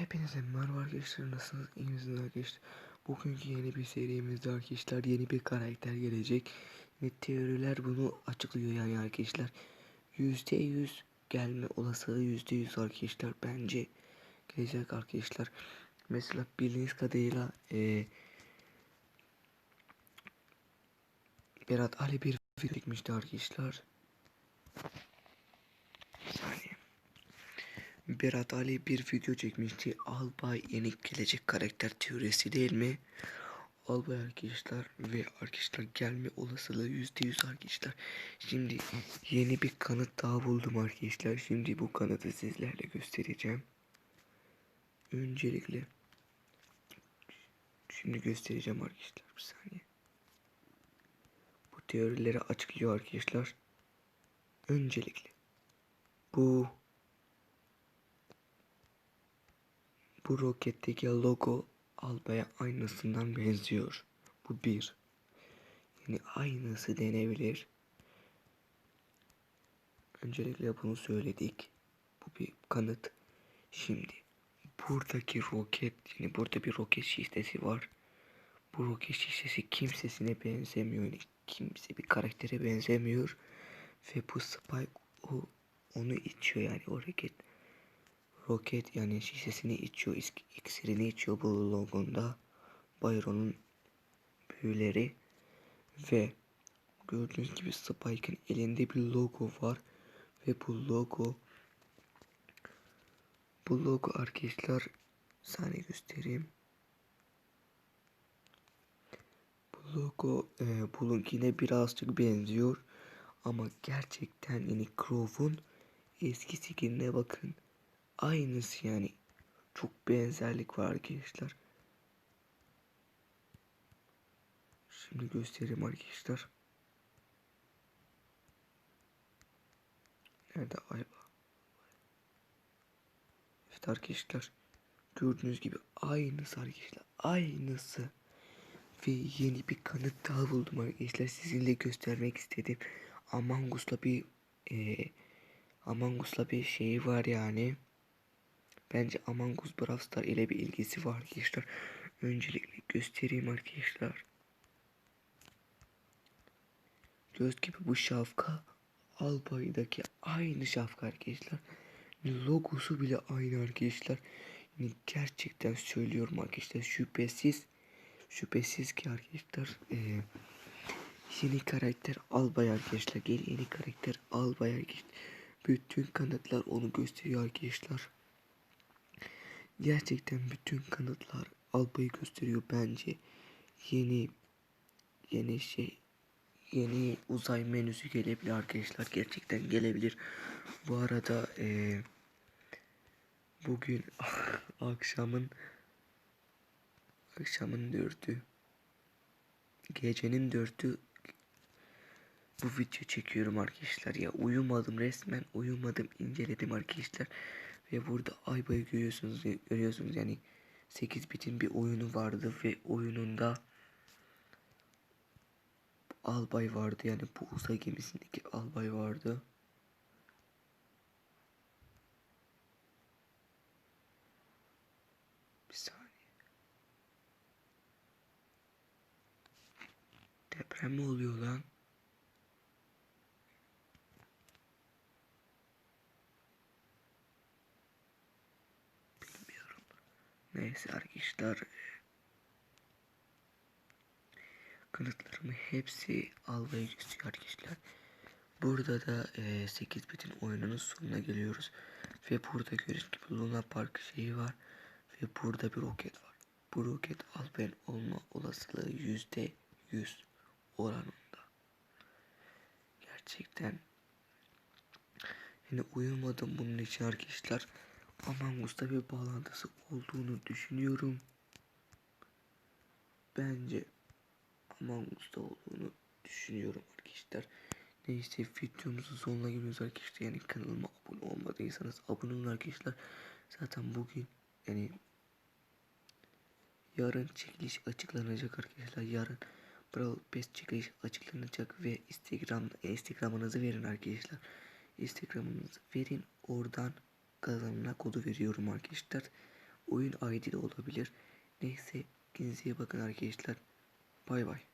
Hepinize merhaba arkadaşlar nasılsınız? İyi misiniz arkadaşlar? Bugünkü yeni bir serimizde arkadaşlar yeni bir karakter gelecek Ve teoriler bunu açıklıyor yani arkadaşlar. %100 gelme olasılığı %100 arkadaşlar bence gelecek arkadaşlar. Mesela bildiğiniz kadarıyla e, Berat Ali bir video çekmişti arkadaşlar Bir saniye Berat Ali bir video çekmişti. Albay Yenik gelecek karakter teorisi değil mi? Albay arkadaşlar ve arkadaşlar gelme olasılığı %100 arkadaşlar. Şimdi yeni bir kanıt daha buldum arkadaşlar. Şimdi bu kanıtı sizlerle göstereceğim. Öncelikle şimdi göstereceğim arkadaşlar bir saniye. Bu teorileri açıklıyor arkadaşlar. Öncelikle bu Bu roketteki logo albaya aynısından benziyor. Bu bir. Yani aynısı denebilir. Öncelikle bunu söyledik. Bu bir kanıt. Şimdi buradaki roket yani burada bir roket şişesi var. Bu roket şişesi kimsesine benzemiyor. Yani kimse bir karaktere benzemiyor. Ve bu Spike o onu içiyor yani o roket roket yani şişesini içiyor, iksirini içiyor bu logonda. Byron'un büyüleri ve gördüğünüz gibi Spike'ın elinde bir logo var ve bu logo bu logo arkadaşlar saniye göstereyim. Bu logo e, bununkine birazcık benziyor ama gerçekten yani Crow'un eski skinine bakın. Aynısı yani. Çok benzerlik var arkadaşlar. Şimdi göstereyim arkadaşlar. Nerede ayba? Evet arkadaşlar. Gördüğünüz gibi aynısı arkadaşlar. Aynısı. Ve yeni bir kanıt daha buldum arkadaşlar. Sizinle göstermek istedim. Among Us'la bir e, Among Us'la bir şey var yani. Bence Among Us Brawl Star ile bir ilgisi var arkadaşlar. Öncelikle göstereyim arkadaşlar. Göz gibi bu şapka Albay'daki aynı şapka arkadaşlar. Logosu bile aynı arkadaşlar. Yani gerçekten söylüyorum arkadaşlar şüphesiz şüphesiz ki arkadaşlar e, yeni karakter Albay arkadaşlar. Gel yeni karakter Albay arkadaşlar. Bütün kanıtlar onu gösteriyor arkadaşlar. Gerçekten bütün kanıtlar Alba'yı gösteriyor bence. Yeni yeni şey yeni uzay menüsü gelebilir arkadaşlar. Gerçekten gelebilir. Bu arada e, bugün akşamın akşamın dörtü gecenin dörtü bu video çekiyorum arkadaşlar ya uyumadım resmen uyumadım inceledim arkadaşlar ve burada Ayba'yı görüyorsunuz görüyorsunuz yani 8 bitin bir oyunu vardı ve oyununda albay vardı yani bu uzay gemisindeki albay vardı. Bir saniye. Deprem mi oluyor lan? Neyse arkadaşlar. Kanıtlarımı hepsi almaya gösteriyor arkadaşlar. Burada da e, 8 bitin oyununun sonuna geliyoruz. Ve burada gördüğünüz gibi Luna Park şeyi var. Ve burada bir roket var. Bu roket Alpen olma olasılığı yüzde yüz oranında. Gerçekten yine uyumadım bunun için arkadaşlar. Among Us'ta bir bağlantısı olduğunu düşünüyorum. Bence Among Us'ta olduğunu düşünüyorum arkadaşlar. Neyse videomuzun sonuna geliyoruz arkadaşlar. Yani kanalıma abone olmadıysanız abone olun arkadaşlar. Zaten bugün yani yarın çekiliş açıklanacak arkadaşlar. Yarın Brawl Pass çekiliş açıklanacak ve Instagram Instagram'ınızı verin arkadaşlar. Instagram'ınızı verin oradan kazanına kodu veriyorum arkadaşlar. oyun ID de olabilir. Neyse kendinize bakın arkadaşlar. Bay bay.